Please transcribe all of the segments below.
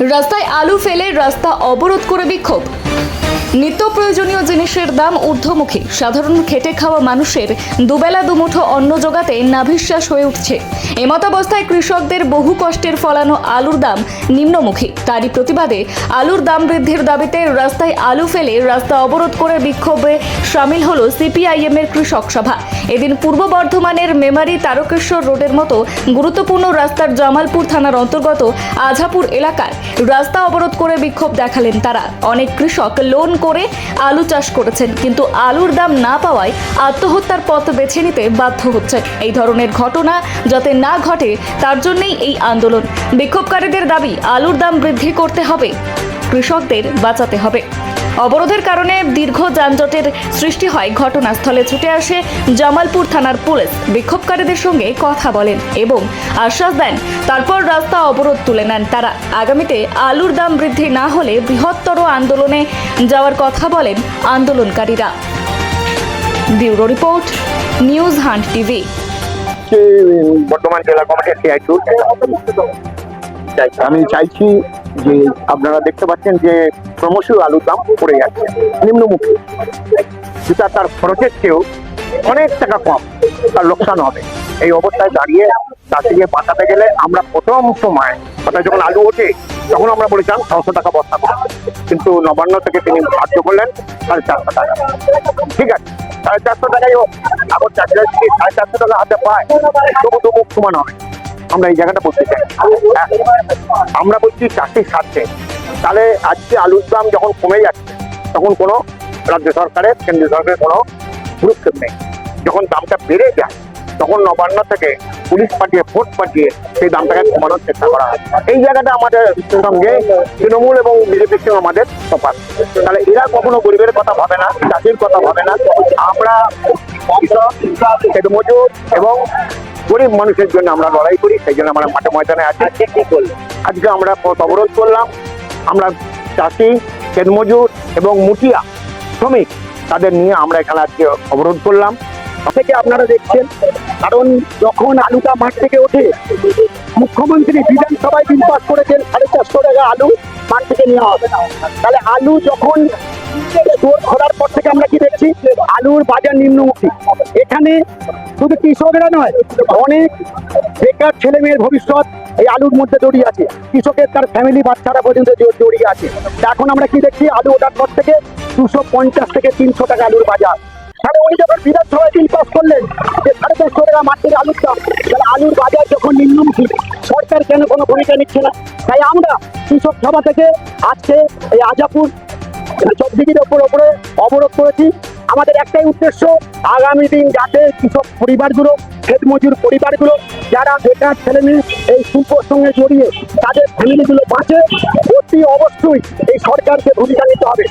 রাস্তায় আলু ফেলে রাস্তা অবরোধ করে বিক্ষোভ। নিত্য প্রয়োজনীয় জিনিসের দাম ঊর্ধ্বমুখী। সাধারণ খেটে খাওয়া মানুষের দুবেলা দুমুঠো অন্ন জোগাতে নাভিশ্বাস হয়ে উঠছে। এমতাবস্থায় কৃষকদের বহু কষ্টের ফলানো আলুর দাম নিম্নমুখী। তারই প্রতিবাদে আলুর দাম বৃদ্ধির দাবিতে রাস্তায় আলু ফেলে রাস্তা অবরোধ করে বিক্ষোভে সামিল হল সিপিআইএম এর কৃষক সভা। এদিন পূর্ব বর্ধমানের মেমারি তারকেশ্বর রোডের মতো গুরুত্বপূর্ণ রাস্তার জামালপুর থানার অন্তর্গত আঝাপুর এলাকায় রাস্তা অবরোধ করে বিক্ষোভ দেখালেন তারা। অনেক কৃষক লোন করে আলু চাষ করেছেন, কিন্তু আলুর দাম না পাওয়ায় আত্মহত্যার পথ বেছে নিতে বাধ্য হচ্ছেন। এই ধরনের ঘটনা যাতে না ঘটে, তার জন্যই এই আন্দোলন। বিক্ষোভকারীদের দাবি, আলুর দাম বৃদ্ধি করতে হবে, কৃষকদের বাঁচাতে হবে। অবরোধের কারণে দীর্ঘ যানজটের সৃষ্টি হয়। ঘটনাস্থলে ছুটে আসে জামালপুর থানার পুলিশ। বিক্ষোভকারীদের সঙ্গে কথা বলেন এবং আশ্বাস দেন, তারপর রাস্তা অবরোধ তুলে নেন তারা। আগামীতে আলুর দাম বৃদ্ধি না হলে বৃহত্তর আন্দোলনে যাওয়ার কথা বলেন আন্দোলনকারীরা। Bureau report, news hunt TV. বর্তমান জেলা কমিটির আমি চাইছি যে আপনারা দেখতে পাচ্ছেন যে ক্রমশ আলুর দাম পড়ে যাচ্ছে, নিম্নমুখী। যেটা তার খরচের চেয়েও অনেক টাকা কম, তার লোকসান হবে। এই অবস্থায় দাঁড়িয়ে চাষিকে বাঁচাতে গেলে আমরা প্রথম সময়, অর্থাৎ যখন আলু ওঠে, তখন আমরা বলেছিলাম ছশো টাকা বস্তা করে। কিন্তু নবান্ন থেকে তিনি সাহায্য করলেন সাড়ে চারশো টাকা। ঠিক আছে, সাড়ে চারশো হোক। এখন চাষিরা যদি সাড়ে চারশো টাকা হাতে পায়, তবু তো মুখ সমান হবে। আমরা এই জায়গাটা বলতে চাই। হ্যাঁ, আমরা বলছি চাষির স্বার্থে তাহলে আজকে আলুর দাম যখন কমে যাচ্ছে তখন কোনো রাজ্য সরকারের কেন্দ্রীয় সরকারের কোনো গুরুত্ব নেই। যখন দামটা বেড়ে যায় তখন নবান্ন থেকে পুলিশ পাঠিয়ে ফোর্স পাঠিয়ে সেই দামটাকে কমানোর চেষ্টা করা হয়। এই জায়গাটা আমাদের সঙ্গে তৃণমূল এবং বিজেপির সঙ্গে আমাদের তফাৎ। তাহলে এরা কখনো গরিবের কথা ভাবে না চাষির কথা ভাবে না। আমরা এবং গরিব মানুষের জন্য আমরা লড়াই করি সেই জন্য আমরা মাঠে ময়দানে আছি। কি করল? আজকে আমরা পথ অবরোধ করলাম। আমরা চাষি খেতমজুর এবং মুটিয়া শ্রমিক তাদের নিয়ে আমরা এখানে আজকে অবরোধ করলাম। থেকে আপনারা দেখছেন কারণ যখন আলুটা মাঠ থেকে ওঠে মুখ্যমন্ত্রী বিধানসভায় বিল পাস করেছেন সাড়ে চারশো টাকা আলু মাঠ থেকে নেওয়া হবে না। তাহলে আলু যখন জোর আলুর বাজার নিম্নমুখী এখানে শুধু কৃষকরা নয়, অনেক বেকার ছেলে মেয়ের ভবিষ্যৎ এই আলুর মধ্যে জড়িয়ে আছে। কৃষকের, তার ফ্যামিলি বাচ্চারা পর্যন্ত জড়িয়ে আছে। এখন আমরা কি দেখছি? আলু ওঠার পর থেকে দুশো পঞ্চাশ থেকে তিনশো টাকা আলুর বাজার। তাহলে উনি যখন বিধানসভায় বিল পাস করলেন যে সাড়ে চারশো টাকা থেকে আলুর দাম, তাহলে আলুর বাজার যখন নিম্নমুখী, সরকার কেন কোনো ভূমিকা নিচ্ছে না? তাই আমরা কৃষক সভা থেকে আজকে এই আজাপুর চব্বিশের ওপর ওপরে অবরোধ করেছি। আমাদের একটাই উদ্দেশ্য, আগামী দিন যাতে কৃষক পরিবারগুলো ক্ষেত মজুর পরিবারগুলো, যারা বেকার ছেলে মেয়ে এই শিল্পর সঙ্গে জড়িয়ে তাদের ফ্যামিলিগুলো বাঁচে, অতি অবশ্যই এই সরকারকে ভূমিকা নিতে হবে।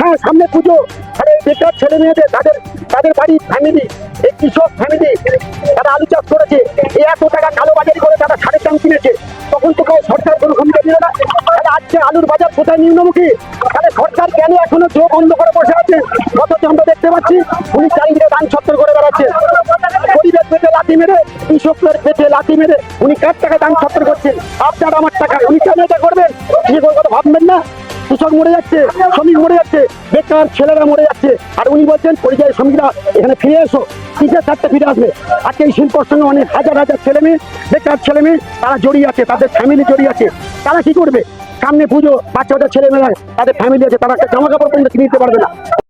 হ্যাঁ সামনে পুজো এই বেকার ছেলে মেয়েদের তাদের তাদের বাড়ির ফ্যামিলি, এই কৃষক ফ্যামিলি, তারা আলু চাষ করেছে, এই এত টাকা কালো বাজারি করে তারা সারের দাম কিনেছে, তখন তো সরকার কোনো ভূমিকা দিল না। আজকে আলুর বাজার কোথায় নিম্নমুখী? কেন এখনও চোখ বন্ধ করে বসে আছে? অথচ আমরা দেখতে পাচ্ছি? উনি চারিদিকে দান ছত্র করে বেড়াচ্ছে। গরিবের পেটে লাঠি মেরে কৃষকের পেটে লাঠি মেরে উনি কার টাকা দান ছত্তর করছেন আপনার আমার টাকা। উনি কেন এটা করবেন? কি কথা ভাববেন না? কৃষক মরে যাচ্ছে, শ্রমিক মরে যাচ্ছে, বেকার ছেলেরা মরে যাচ্ছে। আর উনি বলছেন, পরিযায়ী শ্রমিকরা, এখানে ফিরে এসো কিসের চারটে ফিরে আসবে। আজকে এই শিল্পর সঙ্গে অনেক হাজার হাজার ছেলে মেয়ে, বেকার ছেলে মেয়ে, তারা জড়িয়ে আছে, তাদের ফ্যামিলি জড়িয়ে আছে। তারা কি করবে? সামনে পুজো বাচ্চা বাচ্চা ছেলে মেয়েরা তাদের ফ্যামিলি আছে, তারা একটা জামা কাপড় পর্যন্ত কিনতে পারবে না।